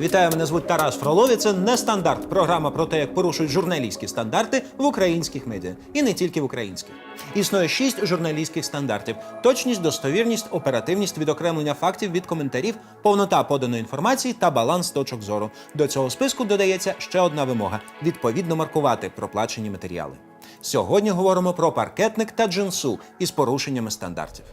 Вітаю, мене звуть Тарас Фролові. Це не стандарт. Програма про те, як порушують журналістські стандарти в українських медіа. І не тільки в українських. Існує шість журналістських стандартів: точність, достовірність, оперативність, відокремлення фактів від коментарів, повнота поданої інформації та баланс точок зору. До цього списку додається ще одна вимога: відповідно маркувати проплачені матеріали. Сьогодні говоримо про паркетник та джинсу із порушеннями стандартів.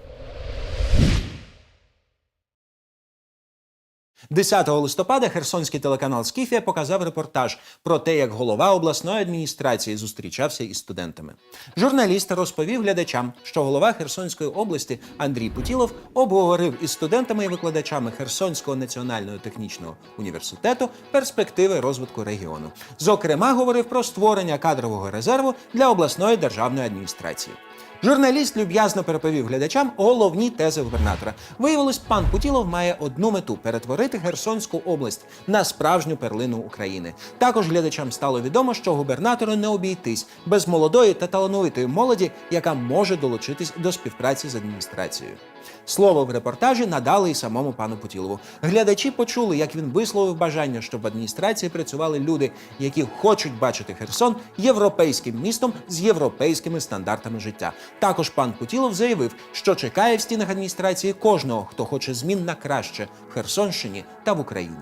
10 листопада херсонський телеканал Скіфія показав репортаж про те, як голова обласної адміністрації зустрічався із студентами. Журналіст розповів глядачам, що голова Херсонської області Андрій Путілов обговорив із студентами і викладачами Херсонського національного технічного університету перспективи розвитку регіону. Зокрема, говорив про створення кадрового резерву для обласної державної адміністрації. Журналіст люб'язно переповів глядачам головні тези губернатора. Виявилось, пан Путілов має одну мету перетворити Херсонську область на справжню перлину України. Також глядачам стало відомо, що губернатору не обійтись без молодої та талановитої молоді, яка може долучитись до співпраці з адміністрацією. Слово в репортажі надали і самому пану Путілову. Глядачі почули, як він висловив бажання, щоб в адміністрації працювали люди, які хочуть бачити Херсон європейським містом з європейськими стандартами життя. Також пан Путілов заявив, що чекає в стінах адміністрації кожного, хто хоче змін на краще в Херсонщині та в Україні.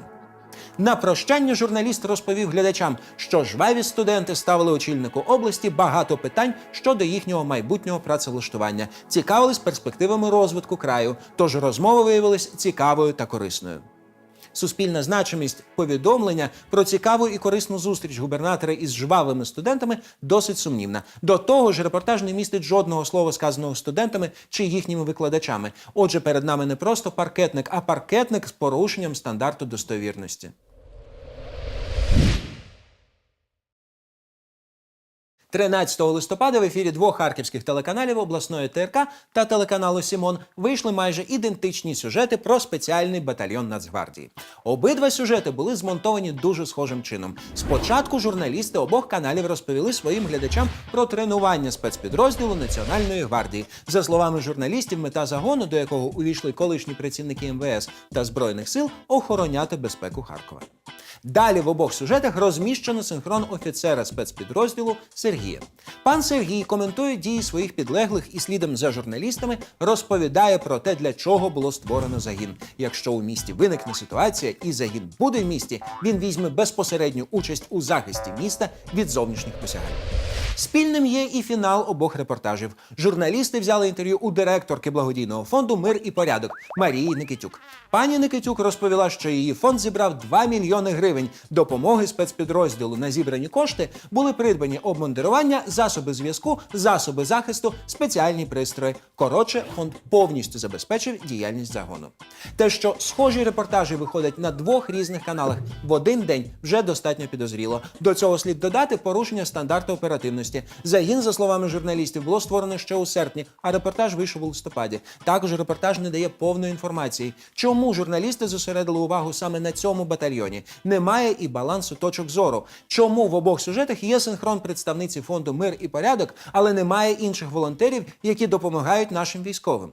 На прощання журналіст розповів глядачам, що жваві студенти ставили очільнику області багато питань щодо їхнього майбутнього працевлаштування, цікавились перспективами розвитку краю. Тож розмова виявилась цікавою та корисною. Суспільна значимість повідомлення про цікаву і корисну зустріч губернатора із жвавими студентами досить сумнівна. До того ж, репортаж не містить жодного слова, сказаного студентами чи їхніми викладачами. Отже, перед нами не просто паркетник, а паркетник з порушенням стандарту достовірності. 13 листопада в ефірі двох харківських телеканалів обласної ТРК та телеканалу Сімон вийшли майже ідентичні сюжети про спеціальний батальйон Нацгвардії. Обидва сюжети були змонтовані дуже схожим чином. Спочатку журналісти обох каналів розповіли своїм глядачам про тренування спецпідрозділу Національної гвардії. За словами журналістів, мета загону, до якого увійшли колишні працівники МВС та збройних сил, охороняти безпеку Харкова. Далі в обох сюжетах розміщено синхрон офіцера спецпідрозділу Сергія. Пан Сергій коментує дії своїх підлеглих і слідом за журналістами розповідає про те, для чого було створено загін. Якщо у місті виникне ситуація і загін буде в місті, він візьме безпосередню участь у захисті міста від зовнішніх посягань. Спільним є і фінал обох репортажів. Журналісти взяли інтерв'ю у директорки благодійного фонду Мир і порядок Марії Никитюк. Пані Никитюк розповіла, що її фонд зібрав 2 мільйони гривень допомоги спецпідрозділу. На зібрані кошти були придбані обмундирування, засоби зв'язку, засоби захисту, спеціальні пристрої. Коротше, фонд повністю забезпечив діяльність загону. Те, що схожі репортажі виходять на двох різних каналах в один день, вже достатньо підозріло. До цього слід додати порушення стандарту оперативності. Загін, за словами журналістів, було створено ще у серпні, а репортаж вийшов у листопаді. Також репортаж не дає повної інформації. Чому журналісти зосередили увагу саме на цьому батальйоні? Немає і балансу точок зору. Чому в обох сюжетах є синхрон представниці фонду Мир і порядок, але немає інших волонтерів, які допомагають нашим військовим?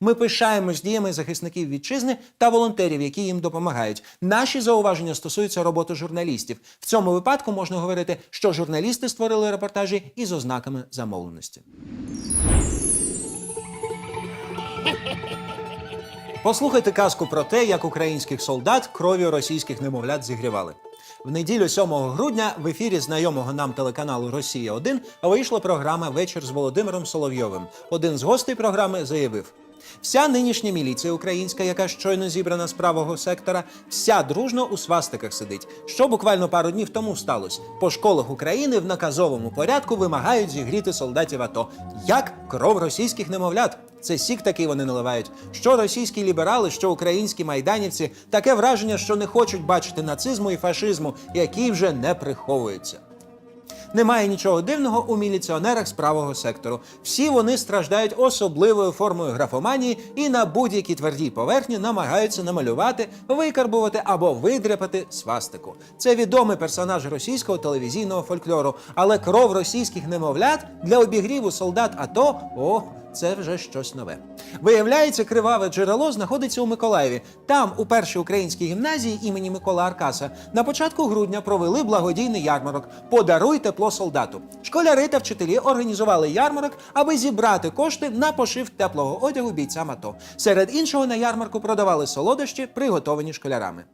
Ми пишаємось діями захисників вітчизни та волонтерів, які їм допомагають. Наші зауваження стосуються роботи журналістів. В цьому випадку можна говорити, що журналісти створили репортажі із ознаками замовленості. Послухайте казку про те, як українських солдат кров'ю російських немовлят зігрівали. В неділю 7 грудня в ефірі знайомого нам телеканалу Росія 1 вийшла програма Вечір з Володимиром Соловйовим. Один з гостей програми заявив. Вся нинішня міліція українська, яка щойно зібрана з правого сектора, вся дружно у свастиках сидить. Що буквально пару днів тому сталося? По школах України в наказовому порядку вимагають зігріти солдатів АТО. Як кров російських немовлят? Це сік такий вони наливають. Що російські ліберали, що українські майданівці, таке враження, що не хочуть бачити нацизму і фашизму, які вже не приховуються. Немає нічого дивного у міліціонерах з правого сектору. Всі вони страждають особливою формою графоманії і на будь-якій твердій поверхні намагаються намалювати, викарбувати або видряпати свастику. Це відомий персонаж російського телевізійного фольклору, але кров російських немовлят для обігріву солдат АТО о це вже щось нове. Виявляється, криваве джерело знаходиться у Миколаєві. Там, у першій українській гімназії імені Микола Аркаса, на початку грудня провели благодійний ярмарок Подаруй тепло солдату. Школяри та вчителі організували ярмарок, аби зібрати кошти на пошив теплого одягу бійцям АТО. Серед іншого на ярмарку продавали солодощі, приготовані школярами.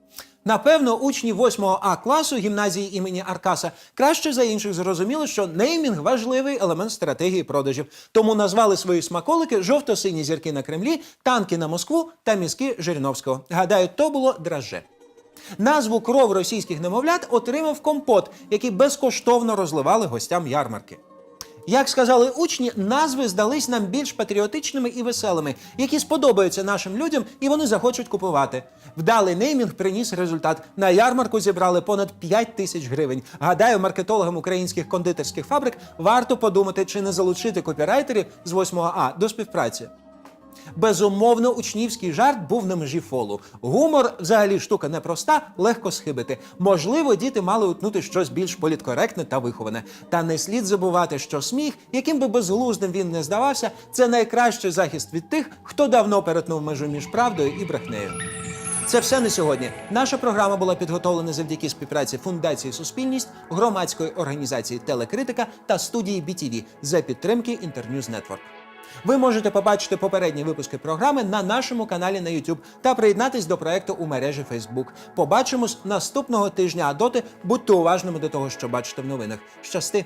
Напевно, учні 8 А класу гімназії імені Аркаса краще за інших зрозуміли, що неймінг важливий елемент стратегії продажів. Тому назвали свої смаколики жовто-сині зірки на Кремлі, танки на Москву та мізки Жириновського. Гадаю, то було драже. Назву кров російських немовлят отримав компот, який безкоштовно розливали гостям ярмарки. Як сказали учні, назви здались нам більш патріотичними і веселими, які сподобаються нашим людям, і вони захочуть купувати. Вдалий неймінг приніс результат. На ярмарку зібрали понад 5 тисяч гривень. Гадаю, маркетологам українських кондитерських фабрик варто подумати, чи не залучити копірайтерів з 8 А до співпраці. Безумовно, учнівський жарт був на межі фолу. Гумор взагалі штука непроста, легко схибити. Можливо, діти мали утнути щось більш політкоректне та виховане. Та не слід забувати, що сміх, яким би безглуздим він не здавався, це найкращий захист від тих, хто давно перетнув межу між правдою і брехнею. Це все на сьогодні. Наша програма була підготовлена завдяки співпраці Фундації Суспільність, громадської організації Телекритика та студії BTV за підтримки Інтерньюз Network. Ви можете побачити попередні випуски програми на нашому каналі на YouTube та приєднатись до проекту у мережі Facebook. Побачимось наступного тижня. А доти будьте уважними до того, що бачите в новинах. Щасти!